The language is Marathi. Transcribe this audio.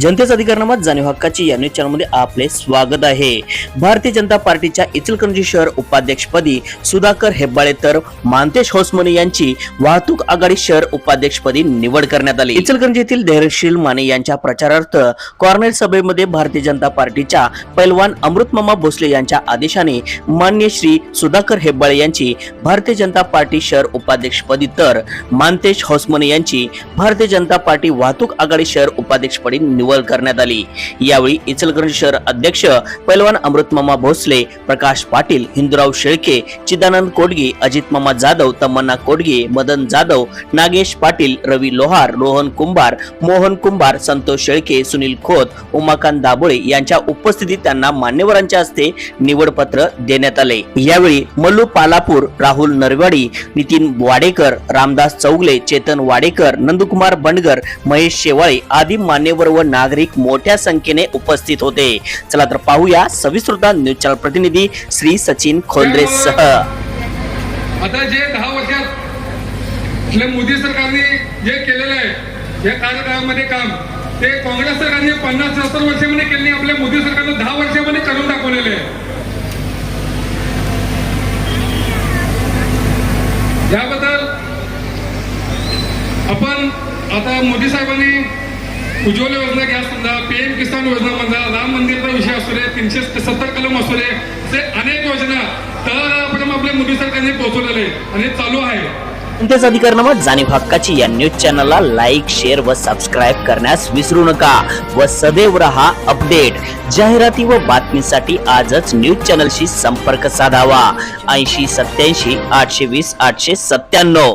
जनतेचा अधिकारनामात जाणीव हक्काची या न्यूज चॅनलमध्ये आपले स्वागत आहे. भारतीय जनता पार्टीच्या इचलकरंजी शहर उपाध्यक्षपदी सुधाकर हेब्बाळे तर मानतेश होसमनी यांची वाहतूक आघाडी शहर उपाध्यक्षपदी निवड करण्यात आली. इचलकरंजीतील धैर्यशील माने यांच्या प्रचारार्थ कॉर्नेल सभेमध्ये भारतीय जनता पार्टीच्या पैलवान अमृतमामा भोसले यांच्या आदेशाने मान्य श्री सुधाकर हेब्बाळे यांची भारतीय जनता पार्टी शहर उपाध्यक्षपदी तर मानतेश होसमने यांची भारतीय जनता पार्टी वाहतूक आघाडी शहर उपाध्यक्षपदी निवड करण्यात आली. यावेळी इचलकरंजी शहर अध्यक्ष पैलवान अमृतमामा भोसले प्रकाश पाटील हिंदुराव शेळके चिदानंद कोडगे अजित मामा जाधव तमन्ना कोडगे मदन जाधव नागेश पाटील रवी लोहार रोहन कुंभार मोहन कुंभार संतोष शेळके सुनील खोत उमाकांत दाभोळे यांच्या उपस्थितीत त्यांना मान्यवरांच्या हस्ते निवडपत्र देण्यात आले. यावेळी मल्लू पालापूर राहुल नरवाडी नितीन वाडेकर रामदास चौगले चेतन वाडेकर नंदकुमार बंडगर महेश शेवाळे आदी मान्यवर व नागरिक मोठ्या संख्येने उपस्थित होते. चला तर पाहूया सविस्तृता न्यूज चॅनल प्रतिनिधी श्री सचिन खोंद्रे सह. आता जे दहा वर्षात मोदी सरकारने जे केलेलं आहे या कार्यकाळामध्ये काम ते काँग्रेस सरकारने पन्नास सत्तर वर्षामध्ये केले आपल्या मोदी सरकारनं दहा वर्षामध्ये करून दाखवलेले आहे. याबद्दल आपण आता मोदी साहेबांनी उज्ज्वला योजना घ्या समजा पी एम किसान योजना म्हणा राम मंदिरचा विषय असू दे तीनशे सत्तर कलम असू दे असे अनेक योजना तळागाळापर्यंत आपल्या मोदी सरकारने पोहोचवलेले आणि चालू आहे. जनतेच अधिकारनामा जाणीव हक्काची या न्यूज चॅनलला लाईक शेअर व सबस्क्राईब करण्यास विसरू नका. व सदैव रहा अपडेट जाहिराती व बातमीसाठी आजच न्यूज चॅनलशी संपर्क साधावा. ऐंशी सत्याऐंशी आठशे वीस आठशे सत्त्याण्णव.